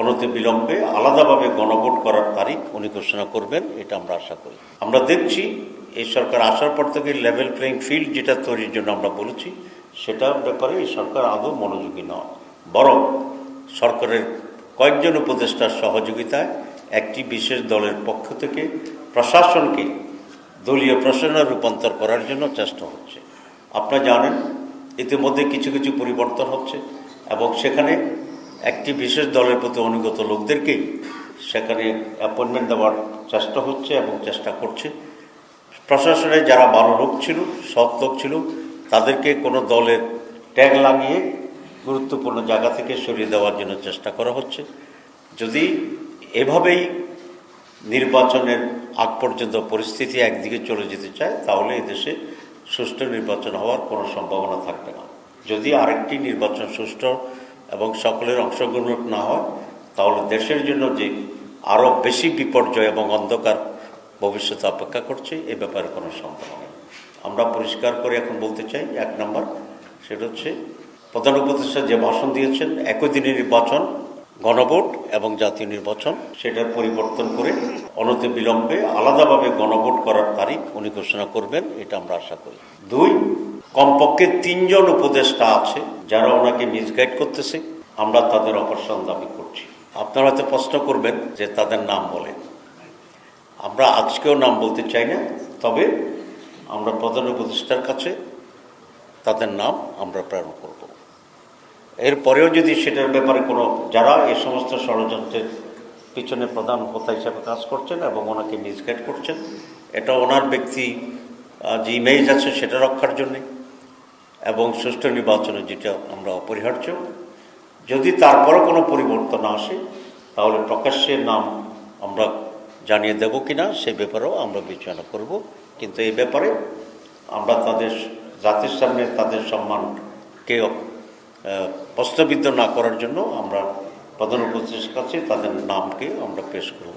অনতি বিলম্বে আলাদাভাবে গণভোট করার তারিখ উনি ঘোষণা করবেন, এটা আমরা আশা করি। আমরা দেখছি এই সরকার আসার পর থেকে লেভেল প্লেইং ফিল্ড যেটা তৈরির জন্য আমরা বলেছি, সেটার ব্যাপারে এই সরকার আদৌ মনোযোগী নয়। বরং সরকারের কয়েকজন উপদেষ্টার সহযোগিতায় একটি বিশেষ দলের পক্ষ থেকে প্রশাসনকে দলীয় প্রশাসনে রূপান্তর করার জন্য চেষ্টা হচ্ছে। আপনারা জানেন, ইতিমধ্যে কিছু কিছু পরিবর্তন হচ্ছে এবং সেখানে একটি বিশেষ দলের প্রতি অনুগত লোকদেরকেই সেখানে অ্যাপয়েন্টমেন্ট দেওয়ার চেষ্টা হচ্ছে এবং চেষ্টা করছে। প্রশাসনে যারা ভালো লোক ছিল, সৎ লোক ছিল, তাদেরকে কোনো দলের ট্যাগ লাগিয়ে গুরুত্বপূর্ণ জায়গা থেকে সরিয়ে দেওয়ার জন্য চেষ্টা করা হচ্ছে। যদি এভাবেই নির্বাচনের আগ পর্যন্ত পরিস্থিতি একদিকে চলে যেতে চায়, তাহলে এই দেশে সুষ্ঠু নির্বাচন হওয়ার কোনো সম্ভাবনা থাকবে না। যদি আরেকটি নির্বাচন সুষ্ঠু এবং সকলের অংশগ্রহণ না হয়, তাহলে দেশের জন্য যে আরও বেশি বিপর্যয় এবং অন্ধকার ভবিষ্যৎ অপেক্ষা করছে, এ ব্যাপারে কোনো সন্দেহ নেই। আমরা পরিষ্কার করে এখন বলতে চাই, এক নম্বর, সেটা হচ্ছে প্রধান উপদেষ্টা যে ভাষণ দিয়েছেন, একই দিনের নির্বাচন গণভোট এবং জাতীয় নির্বাচন, সেটার পরিবর্তন করে অনতি বিলম্বে আলাদাভাবে গণভোট করার তারিখ উনি ঘোষণা করবেন, এটা আমরা আশা করি। দুই, কমপক্ষে তিনজন উপদেষ্টা আছে যারা ওনাকে মিসগাইড করতেছে, আমরা তাদের অপারেশন দাবি করছি। আপনারা হয়তো প্রশ্ন করবেন যে তাদের নাম বলেন। আমরা আজকেও নাম বলতে চাই না, তবে আমরা প্রধান উপদেষ্টার কাছে তাদের নাম আমরা প্রেরণ করব। এরপরেও যদি সেটার ব্যাপারে কোনো, যারা এই সমস্ত ষড়যন্ত্রের পিছনে প্রধান হোতা হিসাবে কাজ করছেন এবং ওনাকে মিসগাইড করছেন, এটা ওনার ব্যক্তি যে ইমেজ আছে সেটা রক্ষার জন্যে এবং সুষ্ঠু নির্বাচনে যেটা আমরা অপরিহার্য। যদি তারপরও কোনো পরিবর্তন আসে, তাহলে প্রকাশ্যে নাম আমরা জানিয়ে দেব কিনা, সে ব্যাপারেও আমরা বিবেচনা করব। কিন্তু এই ব্যাপারে আমরা তাদের, জাতির সামনে তাদের সম্মানকে প্রশ্নবিদ্ধ না করার জন্য আমরা প্রধান উপদেষ্টার কাছে তাদের নামকে আমরা পেশ করব।